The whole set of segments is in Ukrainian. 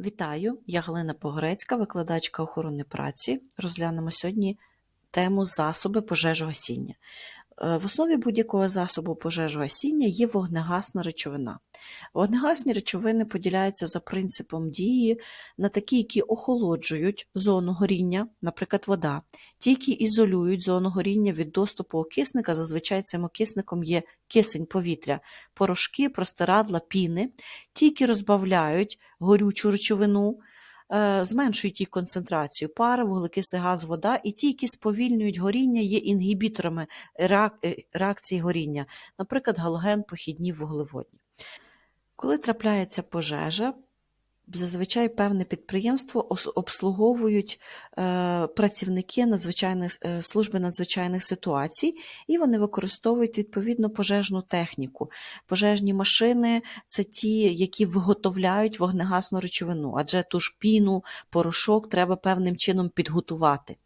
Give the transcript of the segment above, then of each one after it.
Вітаю, я Галина Погорецька, викладачка охорони праці. Розглянемо сьогодні тему засоби пожежогасіння. Е, В основі будь-якого засобу пожежогасіння є вогнегасна речовина. Вогнегасні речовини поділяються за принципом дії на такі, які охолоджують зону горіння, наприклад, вода, ті, які ізолюють зону горіння від доступу окисника, зазвичай цим окисником є кисень повітря, порошки, простирадла, піни, ті, які розбавляють горючу речовину, зменшують їх концентрацію. Пара, вуглекислий газ, вода, і ті, які сповільнюють горіння, є інгібіторами е, реакції горіння, наприклад, галоген, похідні вуглеводні. Коли трапляється пожежа, зазвичай певне підприємство обслуговують е, працівники надзвичайних е, служби надзвичайних ситуацій, і вони використовують відповідно пожежну техніку. Пожежні машини це ті, які виготовляють вогнегасну речовину, адже ту ж піну, порошок треба певним чином підготувати.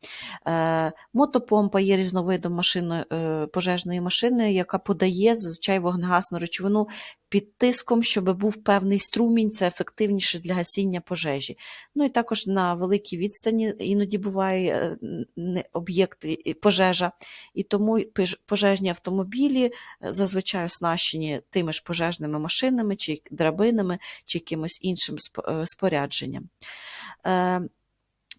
Е, Мотопомпа є різновидом машини, пожежної машини, яка подає зазвичай вогнегасну речовину під тиском, щоб був певний струмінь, це ефективніше для гасіння пожежі. Ну і також на великій відстані іноді буває е, об'єкт пожежа, і тому пожежні автомобілі е, зазвичай оснащені тими ж пожежними машинами, чи драбинами, чи якимось іншим е, спорядженням.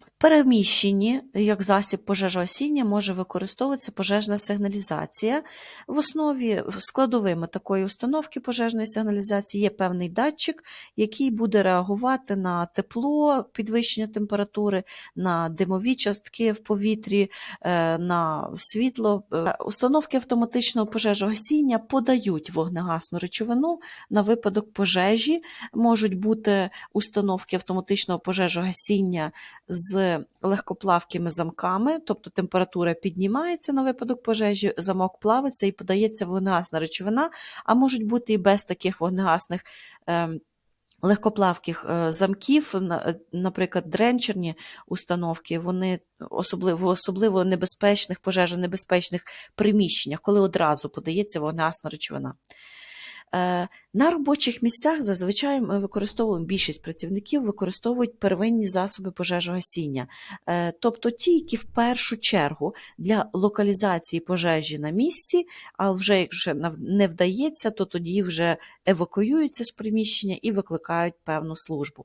В переміщенні як засіб пожежогасіння може використовуватися пожежна сигналізація. В основі складовими такої установки пожежної сигналізації є певний датчик, який буде реагувати на тепло, підвищення температури, на димові частки в повітрі, е, на світло. Е, Установки автоматичного пожежогасіння подають вогнегасну речовину на випадок пожежі. Можуть бути установки автоматичного пожежогасіння з легкоплавкими замками, тобто температура піднімається на випадок пожежі, замок плавиться і подається вогнегасна речовина, а можуть бути і без таких вогнегасних. ем, Легкоплавких е, замків, наприклад, дренчерні установки, вони особливо, в особливо небезпечних, пожежонебезпечних приміщеннях, коли одразу подається вогнегасна речовина. Е, На робочих місцях зазвичай ми використовуємо більшість працівників використовують первинні засоби пожежогасіння, Е, тобто ті, які в першу чергу для локалізації пожежі на місці, а вже якщо не вдається, то тоді вже евакуюються з приміщення і викликають певну службу.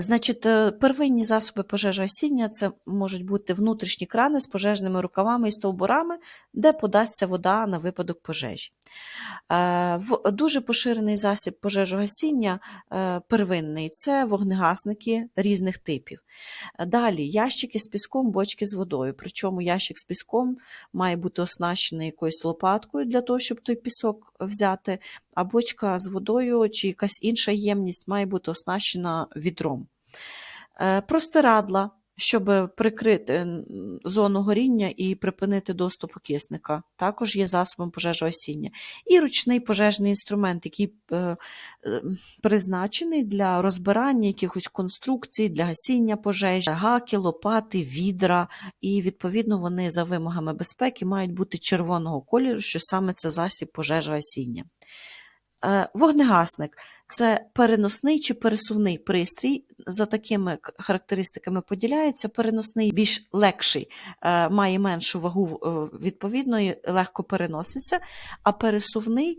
Значить, е, первинні засоби пожежогасіння це можуть бути внутрішні крани з пожежними рукавами і стовбурами, де подасться вода на випадок пожежі. Е, Дуже поширений засіб пожежогасіння е, первинний це вогнегасники різних типів. Далі ящики з піском, бочки з водою. Причому ящик з піском має бути оснащений якоюсь лопаткою для того, щоб той пісок взяти, а бочка з водою чи якась інша ємність має бути оснащена відром. Е, Простирадла, щоб прикрити зону горіння і припинити доступ окисника, також є засобом пожежогасіння. І ручний пожежний інструмент, який е, призначений для розбирання якихось конструкцій, для гасіння пожежі, гаки, лопати, відра. І відповідно вони за вимогами безпеки мають бути червоного кольору, що саме це засіб пожежогасіння. Е, Вогнегасник це переносний чи пересувний пристрій. За такими характеристиками поділяється. Переносний більш легший, е, має меншу вагу, е, відповідно, і легко переноситься, а пересувний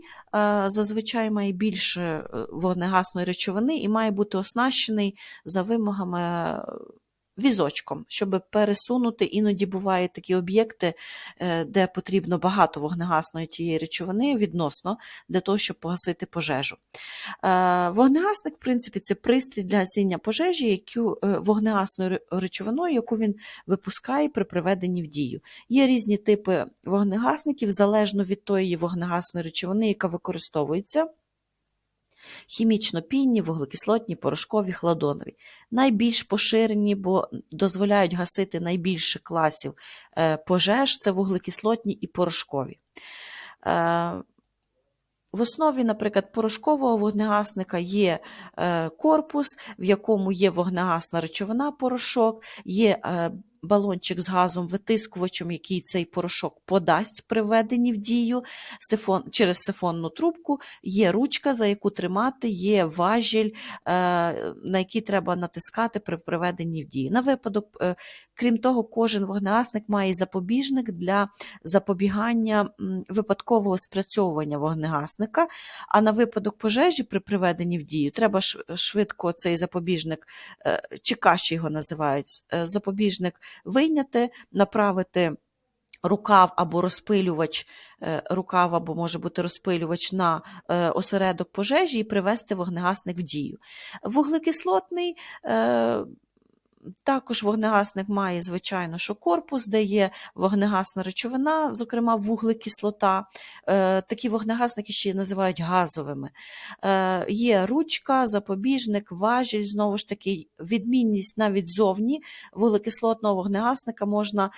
зазвичай має більше вогнегасної речовини і має бути оснащений за вимогами візочком, щоб пересунути. Іноді бувають такі об'єкти, е, де потрібно багато вогнегасної тієї речовини відносно для того, щоб погасити пожежу. Е, Вогнегасник, в принципі, це пристрій для гасіння пожежі, яку е, вогнегасною речовиною, яку він випускає при приведенні в дію. Є різні типи вогнегасників, залежно від тої вогнегасної речовини, яка використовується. Хімічно-пінні, вуглекислотні, порошкові, хладонові. Найбільш поширені, бо дозволяють гасити найбільше класів е, пожеж це вуглекислотні і порошкові. Е, в основі, наприклад, порошкового вогнегасника є е, корпус, в якому є вогнегасна речовина, порошок, є балончик з газом, витискувачем, який цей порошок подасть при введенні в дію сифон, через сифонну трубку. Є ручка, за яку тримати, є важіль, е, на який треба натискати при приведенні в дію. На випадок, е, крім того, кожен вогнегасник має запобіжник для запобігання випадкового спрацьовування вогнегасника. А на випадок пожежі при приведенні в дію треба швидко цей запобіжник, е, чи каші його називають, запобіжник вийняти, направити рукав або розпилювач, е, рукав або може бути розпилювач на е, осередок пожежі і привести вогнегасник в дію. Вуглекислотний. Також вогнегасник має, звичайно, що корпус, де є вогнегасна речовина, зокрема вуглекислота. Е, Такі вогнегасники ще називають газовими. Е, Є ручка, запобіжник, важіль. Знову ж таки, відмінність навіть зовні вуглекислотного вогнегасника можна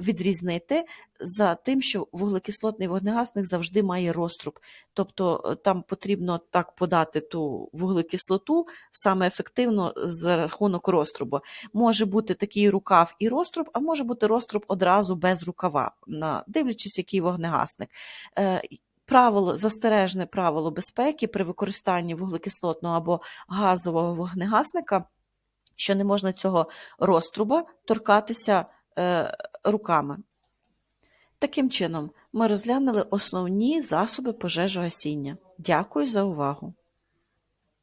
відрізнити за тим, що вуглекислотний вогнегасник завжди має розтруб. Тобто е, там потрібно так подати ту вуглекислоту саме ефективно за рахунок розтрубу. Може бути такий рукав і розтруб, а може бути розтруб одразу без рукава, дивлячись, який вогнегасник. Е, Правило, застережне правило безпеки при використанні вуглекислотного або газового вогнегасника, що не можна цього розтруба торкатися е, руками. Таким чином, ми розглянули основні засоби пожежогасіння. Дякую за увагу!